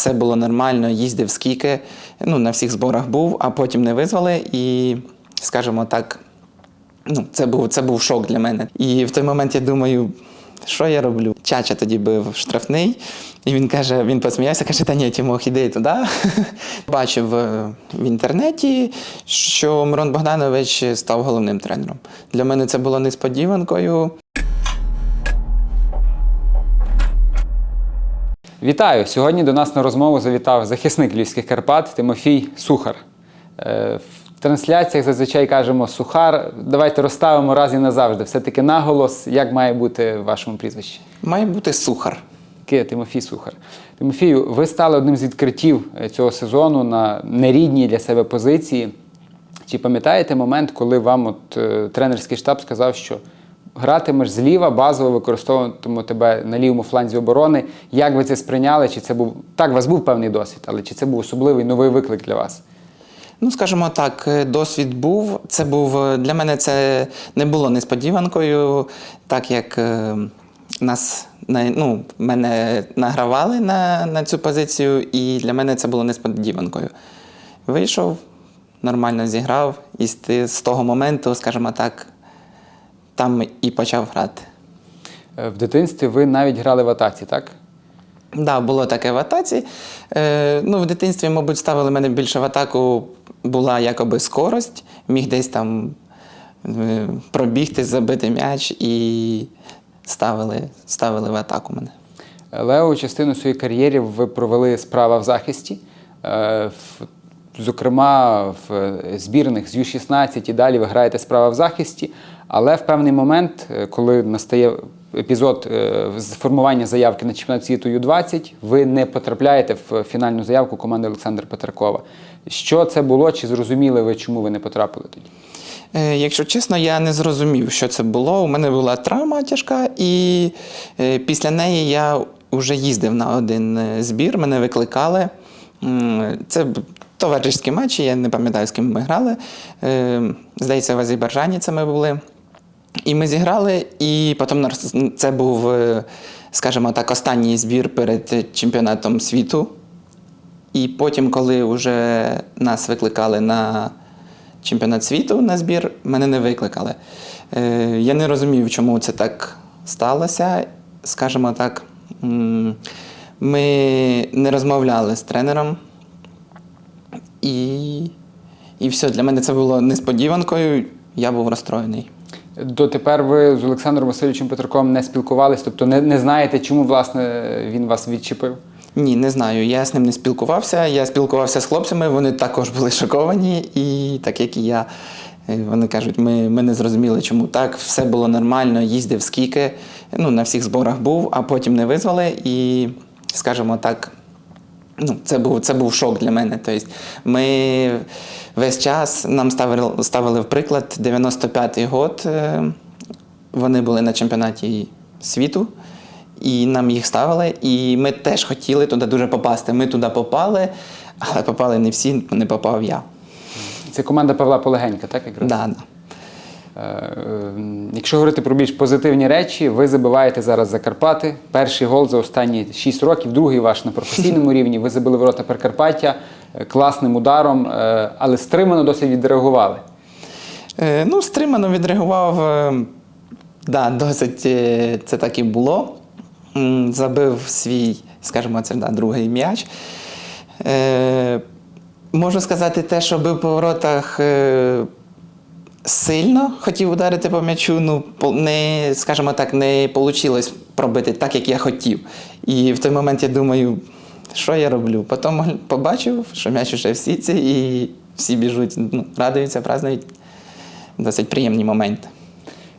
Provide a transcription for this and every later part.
все було нормально, їздив скільки, ну, на всіх зборах був, а потім не визвали і, скажімо так, ну, це був, це був шок для мене. І в той момент я думаю, що я роблю? Чача тоді бив штрафний, і він каже: він посміявся, каже, та ні, Тімох, іди туди. Бачив е, в інтернеті, що Мирон Богданович став головним тренером. Для мене це було несподіванкою. Вітаю! Сьогодні до нас на розмову завітав захисник Львівських Карпат Тимофій Сухар. Е, В трансляціях зазвичай кажемо Сухар. Давайте розставимо раз і назавжди. Все-таки наголос, як має бути в вашому прізвищі. Має бути сухар. Тимофій Сухар. Тимофію, ви стали одним з відкриттів е, цього сезону на нерідній для себе позиції. Чи пам'ятаєте момент, коли вам от, е, тренерський штаб сказав, що гратимеш зліва, базово використовуватимемо тебе на лівому фланзі оборони? Як ви це сприйняли? Чи це був так? У вас був певний досвід, але чи це був особливий новий виклик для вас? Ну, скажімо так, е, досвід був. Це був е, для мене це не було несподіванкою, так як е, нас ну, мене награвали на, на цю позицію, і для мене це було несподіванкою. Вийшов, нормально зіграв, і з того моменту, скажімо так, там і почав грати. Е, В дитинстві ви навіть грали в атаці, так? Так, да, було таке в атаці. Е, ну, в дитинстві, мабуть, ставили мене більше в атаку, була якоби скорость, міг десь там е, пробігти, забити м'яч і ставили, ставили в атаку мене. Лео, частину своєї кар'єри ви провели справа в захисті. Е, в- Зокрема, в е, збірних з Ю-16 і далі ви граєте справа в захисті. Але в певний момент, е, коли настає епізод е, з формування заявки на чемпіонат світу Ю-20, ви не потрапляєте в фінальну заявку команди Олександра Петракова. Що це було? Чи зрозуміли ви, чому ви не потрапили тоді? Е, Якщо чесно, я не зрозумів, що це було. У мене була травма тяжка, і після неї я вже їздив на один збір, мене викликали. Це товаришські матчі, я не пам'ятаю, з ким ми грали. Здається, в Азербайджані це ми були. І ми зіграли, і потім це був, е, скажімо так, останній збір перед чемпіонатом світу. І потім, коли вже нас викликали на чемпіонат світу на збір, мене не викликали. Е, я не розумів, чому це так сталося. Скажімо так, ми не розмовляли з тренером. І, і все, для мене це було несподіванкою, я був розстроєний. Дотепер ви з Олександром Васильовичем Петраковим не спілкувались, тобто не, не знаєте, чому власне він вас відчепив? Ні, не знаю. Я з ним не спілкувався. Я спілкувався з хлопцями, вони також були шоковані, і так як і я, е, вони кажуть, ми, ми не зрозуміли, чому так. Все було нормально, їздив скільки, ну, на всіх зборах був, а потім не визвали. І, скажімо так, ну, це був, це був шок для мене. Тобто ми весь час нам ставили, ставили в приклад 95-й год. е, Вони були на чемпіонаті світу, і нам їх ставили. І ми теж хотіли туди дуже попасти. Ми туди попали, але попали не всі, не попав я. Це команда Павла Полегенька, так якраз? Да, да. Е, е, Якщо говорити про більш позитивні речі, ви забиваєте зараз за Карпати. Перший гол за останні 6 років, другий ваш на професійному рівні. Ви забили ворота Прикарпаття класним ударом, е, але стримано досить відреагували. Е, ну, стримано відреагував. е, Да, досить це так і було. Забив свій, скажімо, це да, другий м'яч. Можу сказати те, що бив по воротах сильно, хотів ударити по м'ячу. Ну, не, скажімо так, не вийшло пробити так, як я хотів. І в той момент я думаю, що я роблю? Потім побачив, що м'яч уже в сітці, і всі біжуть, ну, радуються, празднують. Досить приємні моменти.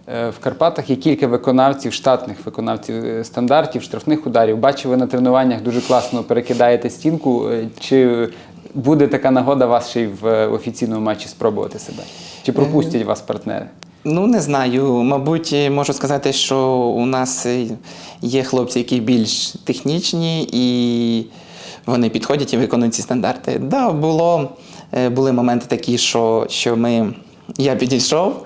Е, В Карпатах є кілька виконавців, штатних виконавців е, стандартів, штрафних ударів. Бачу, ви на тренуваннях дуже класно перекидаєте стінку. Е, Чи буде така нагода вас ще й в офіційному матчі спробувати себе? Чи пропустять вас партнери? Ну, не знаю. Мабуть, можу сказати, що у нас є хлопці, які більш технічні і вони підходять і виконують ці стандарти. Да, було, е, були моменти такі, що, що ми, я підійшов.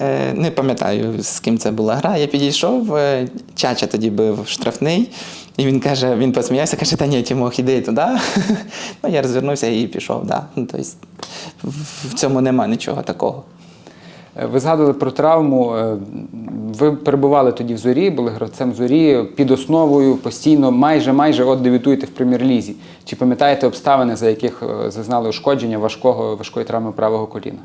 е, Не пам'ятаю, з ким це була гра. Я підійшов, е, Чача тоді бив штрафний, І він каже, він посміявся, каже, та ні, Тімох, іди туди. ну, я розвернувся і пішов. Да. Тобто, в цьому нема нічого такого. Е, Ви згадували про травму. е, Ви перебували тоді в зорі, були гравцем зорі під основою постійно, майже майже от дебютуєте в прем'єр-лізі. Чи пам'ятаєте обставини, за яких е, зазнали ушкодження важкого важкої травми правого коліна?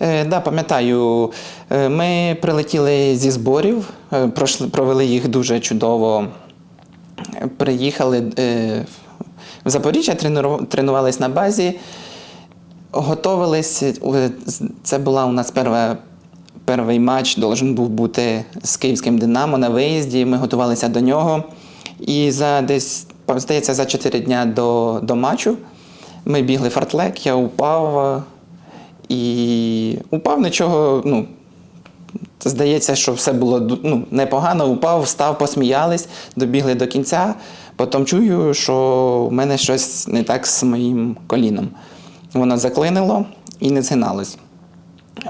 Е, да, пам'ятаю, ми прилетіли зі зборів, пройшли, провели їх дуже чудово. Приїхали в Запоріжжя, тренували- тренувались на базі, готувались. е, Це була у нас перша, перший матч, должен був бути з київським Динамо на виїзді. Ми готувалися до нього. І за десь, здається, за 4 дня до, до матчу ми бігли фартлек, я упав. І упав нічого, ну, здається, що все було ну, непогано, упав, встав, посміялись, добігли до кінця. Потім чую, що в мене щось не так з моїм коліном. Воно заклинило і не згиналось.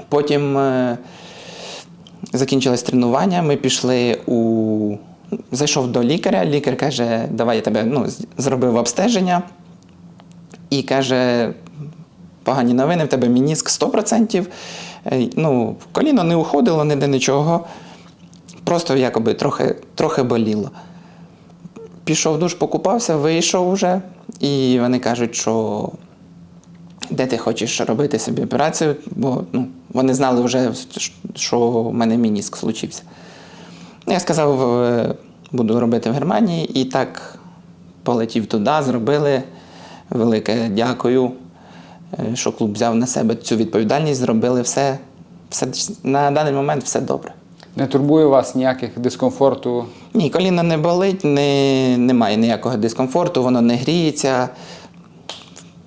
Потім е, закінчилось тренування, ми пішли у. Зайшов до лікаря, лікар каже, давай я тебе ну, зробив обстеження. І каже: погані новини, в тебе мініск 100%. Е, Ну, коліно не уходило ніде нічого. Просто якоби трохи, трохи боліло. Пішов душ, покупався, вийшов вже, і вони кажуть, що де ти хочеш робити собі операцію, бо ну, вони знали вже, що в мене мініск случився. Ну, Я сказав, е, буду робити в Германії, і так полетів туди, зробили. Велике дякую, е, що клуб взяв на себе цю відповідальність, зробили все. все на даний момент все добре. Не турбує вас ніяких дискомфорту? Ні, коліно не болить, не, немає ніякого дискомфорту, воно не гріється.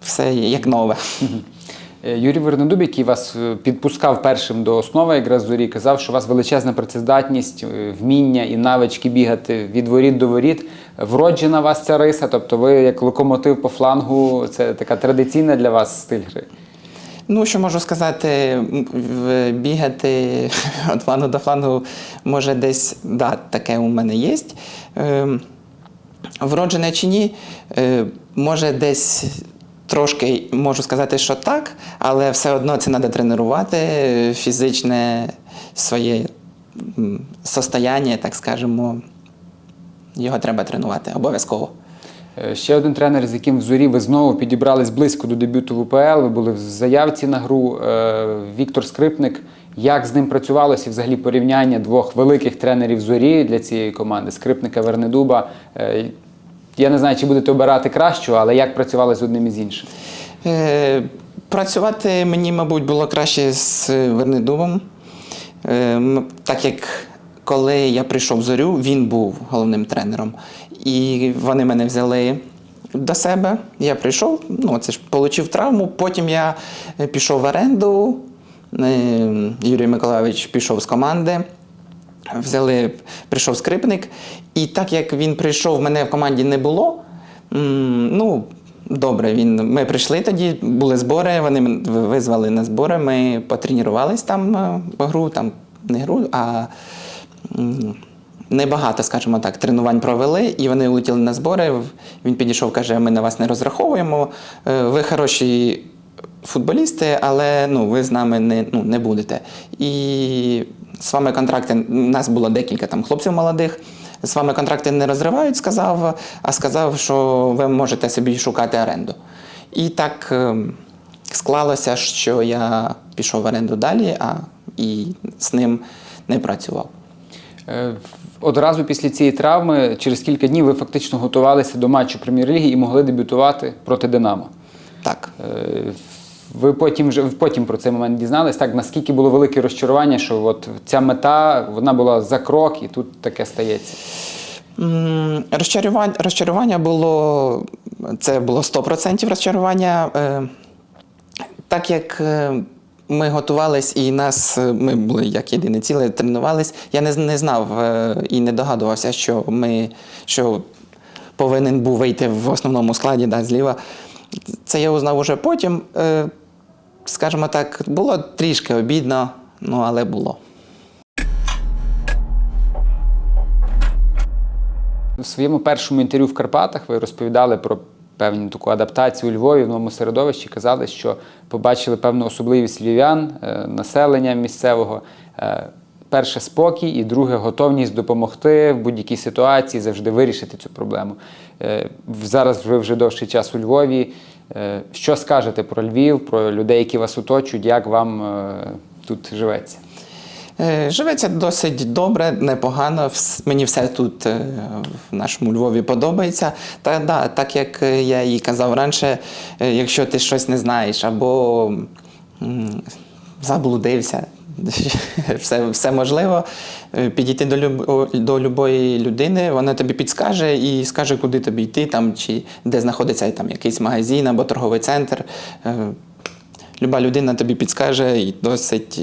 Все як нове. Е, Юрій Вернедуб, який вас е, підпускав першим до основи якраз зорі, казав, що у вас величезна працездатність, е, вміння і навички бігати від воріт до воріт. Вроджена у вас ця риса, тобто ви як локомотив по флангу, це така традиційна для вас стиль гри. Ну, що можу сказати, бігати від флангу до флангу, може, десь да, таке у мене є. Ем, Вроджене чи ні, може, десь трошки можу сказати, що так, але все одно це треба тренувати е, фізичне своє состояння, так скажемо. Його треба тренувати обов'язково. Е, Ще один тренер, з яким в зорі ви знову підібрались близько до дебюту в УПЛ. Ви були в заявці на гру. е, Віктор Скрипник. Як з ним працювалося взагалі порівняння двох великих тренерів зорі для цієї команди Скрипника Вернедуба? Я не знаю, чи будете обирати кращого, але як працювали з одним і з іншим? Е, працювати мені, мабуть, було краще з Вернедубом. Е, так як коли я прийшов в зорю, він був головним тренером. І вони мене взяли до себе. Я прийшов, ну це ж отримав травму. Потім я е, пішов в оренду. Е, Юрій Миколайович пішов з команди. Взяли, прийшов скрипник, і так як він прийшов, мене в команді не було. Ну, добре, він, ми прийшли тоді, були збори, вони визвали на збори, ми потренувались там е, гру, там не гру, а небагато, скажімо так, тренувань провели, і вони улетіли на збори. Він підійшов, каже: ми на вас не розраховуємо. е, Ви хороші футболісти, але ну, ви з нами не, ну, не будете. І з вами контракти, у нас було декілька там хлопців молодих. З вами контракти не розривають, сказав, а сказав, що ви можете собі шукати оренду. І так ем, склалося, що я пішов в оренду далі, а і з ним не працював. Е, Одразу після цієї травми, через кілька днів, ви фактично готувалися до матчу прем'єр-ліги і могли дебютувати проти Динамо. Так. Ви потім вже потім про цей момент дізнались, так наскільки було велике розчарування, що от ця мета вона була за крок, і тут таке стається. Розчарування, розчарування було це було 100% розчарування. Е, Так як е, ми готувались і нас, е, ми були як єдине ціле, тренувались, я не, не знав і не догадувався, що ми що повинен був вийти в основному складі да, зліва. Це я узнав уже потім. Скажімо так, було трішки обідно, ну але було. У своєму першому інтерв'ю в Карпатах ви розповідали про певну таку адаптацію у Львові в новому середовищі. Казали, що побачили певну особливість львів'ян, е, населення місцевого. Е, Перше спокій, і друге готовність допомогти в будь-якій ситуації, завжди вирішити цю проблему. Е, Зараз ви вже довший час у Львові. Е, Що скажете про Львів, про людей, які вас оточують, як вам е, тут живеться? Е, Живеться досить добре, непогано. Мені все тут в нашому Львові подобається. Та да, так як я і казав раніше, якщо ти щось не знаєш або заблудився, все, все можливо. е, Підійти до, люб, до любої людини, вона тобі підскаже і скаже, куди тобі йти, там, чи де знаходиться там, якийсь магазин або торговий центр. Е, Люба людина тобі підскаже і досить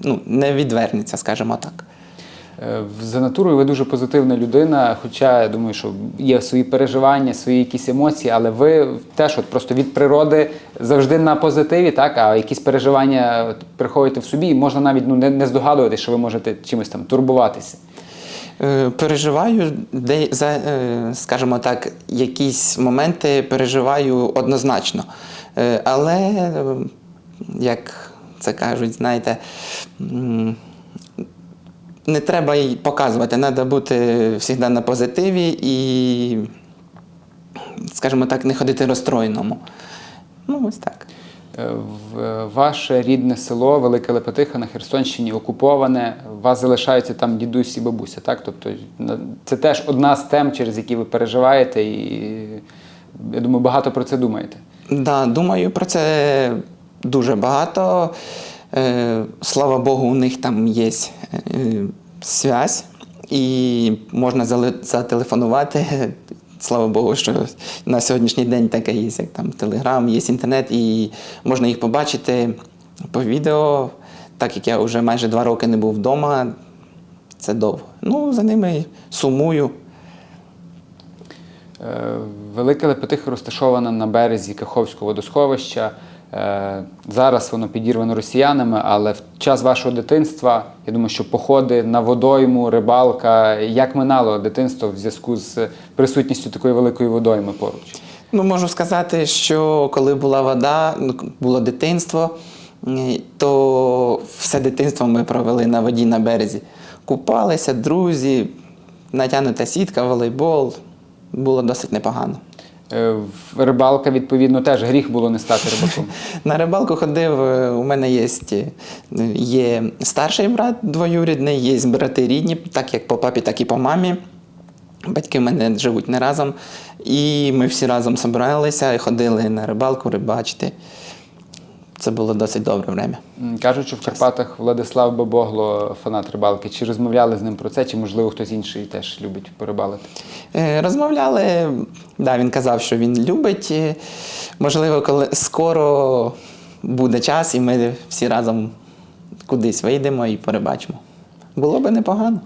ну, не відвернеться, скажімо так. Е, За натурою ви дуже позитивна людина, хоча я думаю, що є свої переживання, свої якісь емоції, але ви теж от просто від природи завжди на позитиві, так, а якісь переживання приховуєте в собі, і можна навіть ну, не, не здогадуватися, що ви можете чимось там турбуватися. Е, Переживаю, де, за, е, скажімо так, якісь моменти переживаю однозначно. Але, е, як це кажуть, знаєте, не треба й показувати, треба бути завжди на позитиві і, скажімо так, не ходити розстроєному. Ну, ось так. Е, Ваше рідне село Велике Лепетиха на Херсонщині окуповане. У вас залишаються там дідусь і бабуся, так? Тобто це теж одна з тем, через які ви переживаєте, і я думаю, багато про це думаєте. Да, думаю про це дуже багато. Е, слава Богу, у них там є е, связь, і можна зателефонувати. Слава Богу, що на сьогоднішній день таке є, як там Телеграм, є інтернет, і можна їх побачити по відео. Так як я вже майже два роки не був вдома, це довго. Ну, за ними сумую. Е, Велике Лепетиха розташоване на березі Каховського водосховища. Е, Зараз воно підірвано росіянами, але в час вашого дитинства, я думаю, що походи на водойму, рибалка, як минало дитинство в зв'язку з присутністю такої великої водойми поруч? Ну, можу сказати, що коли була вода, ну, було дитинство, то все дитинство ми провели на воді на березі. Купалися, друзі, натягнута сітка, волейбол. Було досить непогано. Е, Рибалка, відповідно, теж гріх було не стати рибаком. На рибалку ходив, е, у мене є, є старший брат двоюрідний, є брати рідні, так як по папі, так і по мамі. Батьки в мене живуть не разом. І ми всі разом збиралися і ходили на рибалку, рибачити. Це було досить добре время. Кажуть, що в Карпатах Владислав Бабогло фанат рибалки. Чи розмовляли з ним про це, чи можливо хтось інший теж любить порибалити? Е, Розмовляли, да, він казав, що він любить. Можливо, коли скоро буде час, і ми всі разом кудись вийдемо і перебачимо. Було би непогано.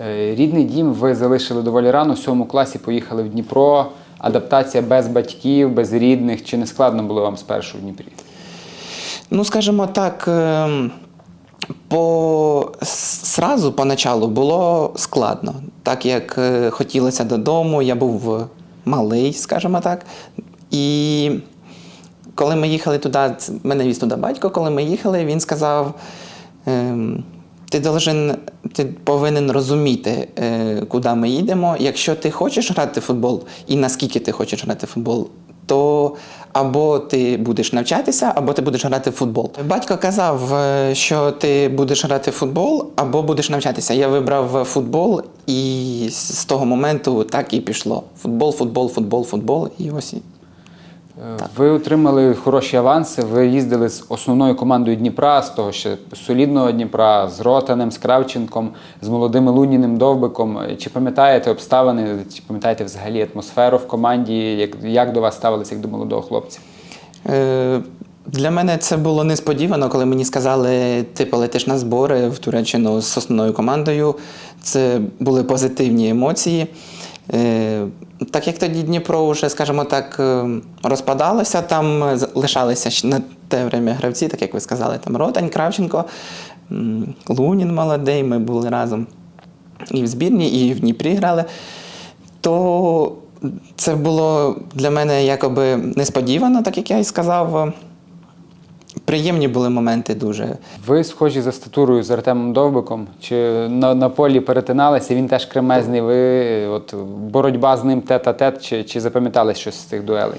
Е, Рідний дім ви залишили доволі рано. У сьомому класі поїхали в Дніпро. Адаптація без батьків, без рідних. Чи не складно було вам спершу в Дніпрі? Ну, скажімо так, ем, по сразу поначалу було складно, так як е, хотілося додому, я був малий, скажімо так. І коли ми їхали туди, мене віз туди батько, коли ми їхали, він сказав: ем, ти должен, ти повинен розуміти, е, куди ми їдемо. Якщо ти хочеш грати в футбол і наскільки ти хочеш грати в футбол, то або ти будеш навчатися, або ти будеш грати в футбол. Батько казав, е, що ти будеш грати в футбол, або будеш навчатися. Я вибрав футбол, і з того моменту так і пішло. Футбол, футбол, футбол, футбол. І ось Е, Ви отримали хороші аванси. Ви їздили з основною командою Дніпра, з того ще солідного Дніпра, з Ротанем, з Кравченком, з молодим Луніним Довбиком. Чи пам'ятаєте обставини, чи пам'ятаєте взагалі атмосферу в команді? Як, як до вас ставилися як до молодого хлопця? Е, Для мене це було несподівано, коли мені сказали, ти полетиш на збори в Туреччину з основною командою. Це були позитивні емоції. Е, Так як тоді Дніпро вже, скажімо так, е, розпадалося, там з- лишалися на те время гравці, так як ви сказали, там Ротань, Кравченко, Лунін молодий, ми були разом і в збірні, і в Дніпрі грали. то це було для мене якоби несподівано, так як я і сказав. Приємні були моменти дуже. Ви схожі за статурою з Артемом Довбиком. Чи на, на полі перетиналися? Він теж кремезний. Ви от боротьба з ним тет-а-тет, чи, чи запам'ятали щось з цих дуелей?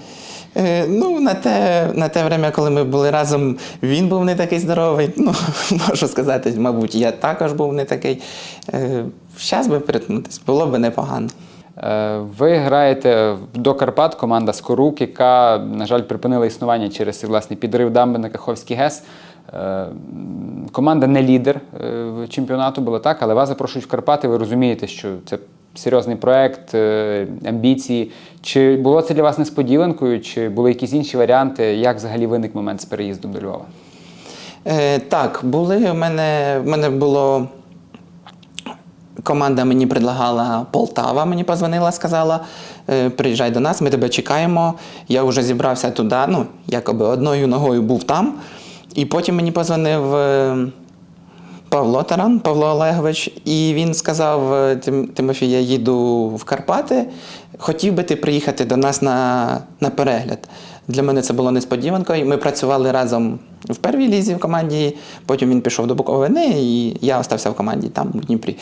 Е, ну, на те, на те время, коли ми були разом, він був не такий здоровий. Ну, можу сказати, мабуть, я також був не такий. Е, Щас би перетнутися, було б непогано. Е, Ви граєте до Карпат, команда Скорук, яка, на жаль, припинила існування через власний підрив дамби на Каховський ГЕС. Е, Команда не лідер е, чемпіонату була так, але вас запрошують в Карпати. Ви розумієте, що це серйозний проект, амбіції. Чи було це для вас несподіванкою, чи були якісь інші варіанти? Як взагалі виник момент з переїздом до Львова? Е, так, були у мене, в мене було. Команда мені предлагала Полтава, мені позвонила, сказала: е, приїжджай до нас, ми тебе чекаємо. Я вже зібрався туди, ну, якоби одною ногою був там. І потім мені позвонив е, Павло Таран, Павло Олегович, і він сказав: е, Тимофій, я їду в Карпати. Хотів би ти приїхати до нас на, на перегляд. Для мене це було несподіванкою. Ми працювали разом в первій лізі в команді, потім він пішов до Буковини, і я остався в команді там, у Дніпрі.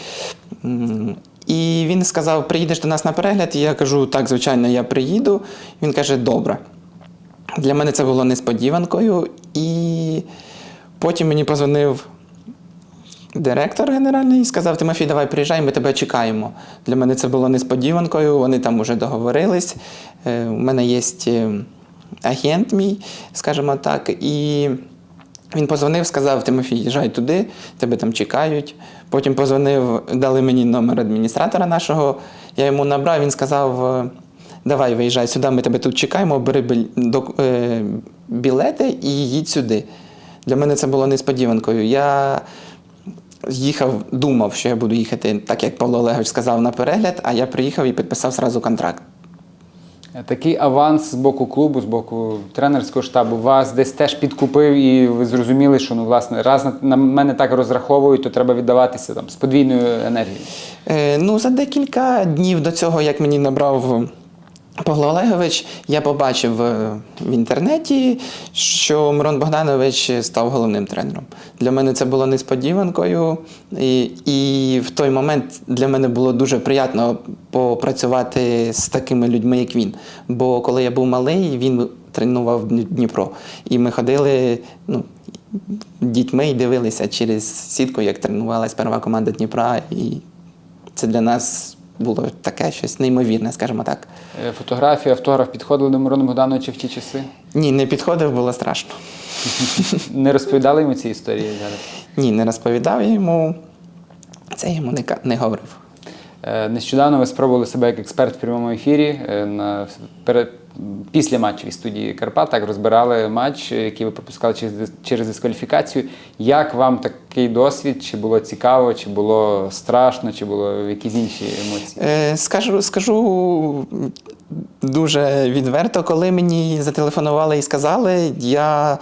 І він сказав: приїдеш до нас на перегляд. І я кажу, так, звичайно, я приїду. Він каже, добре. Для мене це було несподіванкою. І потім мені позвонив директор генеральний і сказав: Тимофій, давай приїжджай, ми тебе чекаємо. Для мене це було несподіванкою, вони там вже договорились. Е, У мене є е, агент мій, скажімо так. І він позвонив, сказав: Тимофій, їжджай туди, тебе там чекають. Потім позвонив, дали мені номер адміністратора нашого. Я йому набрав, він сказав. е, Давай, виїжджай сюди, ми тебе тут чекаємо, бери е, білети і їдь сюди. Для мене це було несподіванкою. Я їхав, думав, що я буду їхати, так як Павло Олегович сказав, на перегляд, а я приїхав і підписав зразу контракт. Такий аванс з боку клубу, з боку тренерського штабу вас десь теж підкупив, і ви зрозуміли, що ну, власне, раз на, мене так розраховують, то треба віддаватися там з подвійною енергією. Е, ну, за декілька днів до цього, як мені набрав Павло Олегович, я побачив е, в інтернеті, що Мирон Богданович став головним тренером. Для мене це було несподіванкою, і, і в той момент для мене було дуже приємно попрацювати з такими людьми, як він. Бо коли я був малий, він тренував Дніпро. І ми ходили ну, дітьми і дивилися через сітку, як тренувалась перша команда Дніпра. І це для нас було таке щось неймовірне, скажімо так. Е, Фотографія, автограф підходили до Мирона Богдановича в ті часи. Ні, не підходив, було страшно. Не розповідали йому ці історії зараз. Ні, не розповідав я йому. Це йому не, не говорив. Е, Нещодавно ви спробували себе як експерт в прямому ефірі е, на після матчевій студії Карпат. Так розбирали матч, який ви пропускали через, через дискваліфікацію. Як вам такий досвід? Чи було цікаво, чи було страшно, чи було якісь інші емоції? Е, скажу, скажу дуже відверто, коли мені зателефонували і сказали, я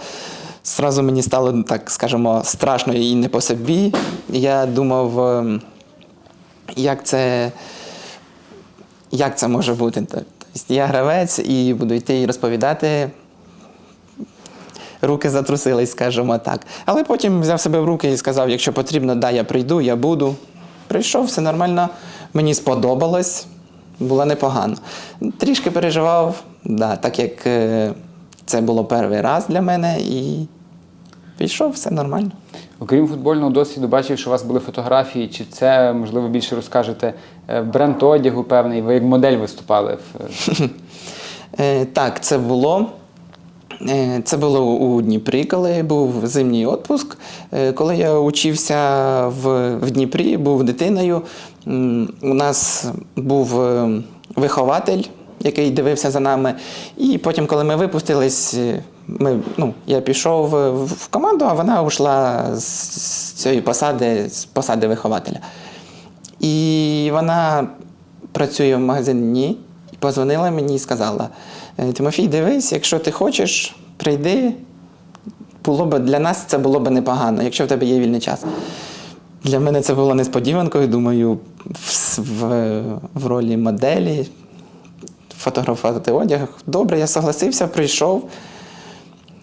зразу мені стало, так скажімо, страшно і не по собі. Я думав, ем, як це, як це може бути. Тобто я гравець і буду йти і розповідати. Руки затрусились, скажімо так. Але потім взяв себе в руки і сказав: якщо потрібно, да, я прийду, я буду. Прийшов, все нормально, мені сподобалось, було непогано. Трішки переживав, да, так як е, це було перший раз для мене, і пішов, все нормально. Окрім футбольного досвіду, бачив, що у вас були фотографії. Чи це можливо більше розкажете е, бренд одягу певний? Ви як модель виступали в Е, так, це було. Е, Це було у Дніпрі, коли був зимній відпуск. Е, Коли я учився в, в Дніпрі, був дитиною, у нас був е, вихователь, який дивився за нами. І потім, коли ми випустились, е, ми, ну, я пішов е, в команду, а вона ушла з, з цієї посади, з посади вихователя. І вона працює в магазині і позвонила мені і сказала: «Е, Тимофій, дивись, якщо ти хочеш, прийди. Було б для нас це було б непогано, якщо в тебе є вільний час. Для мене це було несподіванкою. Думаю, в, в, в ролі моделі фотографувати одяг. Добре, я согласився, прийшов.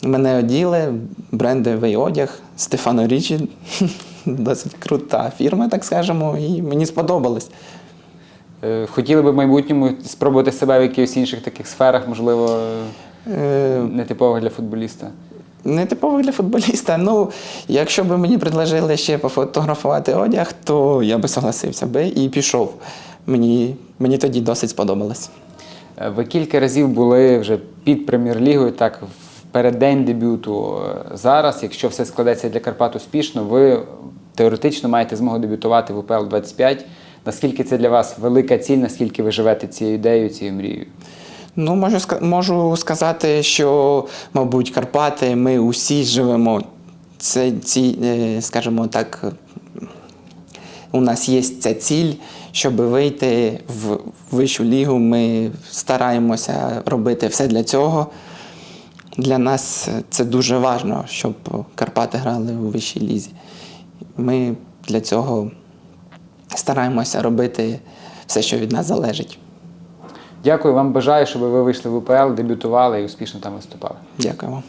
Мене оділи, брендовий одяг, Стефано Річі. Досить крута фірма, так скажемо, і мені сподобалось. Е, Хотіли би в майбутньому спробувати себе в якихось інших таких сферах, можливо, Е, нетипових для футболіста. Не типовий для футболіста. Ну, якщо б мені предложили ще пофотографувати одяг, то я би согласився би і пішов. Мені, мені тоді досить сподобалось. Е, Ви кілька разів були вже під прем'єр-лігою, так в переддень дебюту. Е, Зараз, якщо все складеться для Карпат успішно, ви теоретично маєте змогу дебютувати в УПЛ 25. Наскільки це для вас велика ціль, наскільки ви живете цією ідеєю, цією мрією? Ну, можу, можу сказати, що, мабуть, Карпати, ми усі живемо це, ці, е, скажімо так, у нас є ця ціль, щоб вийти в вищу лігу. Ми стараємося робити все для цього. Для нас це дуже важливо, щоб Карпати грали у вищій лізі. Ми для цього стараємося робити все, що від нас залежить. Дякую вам, бажаю, щоб ви вийшли в УПЛ, дебютували і успішно там виступали. Дякую вам.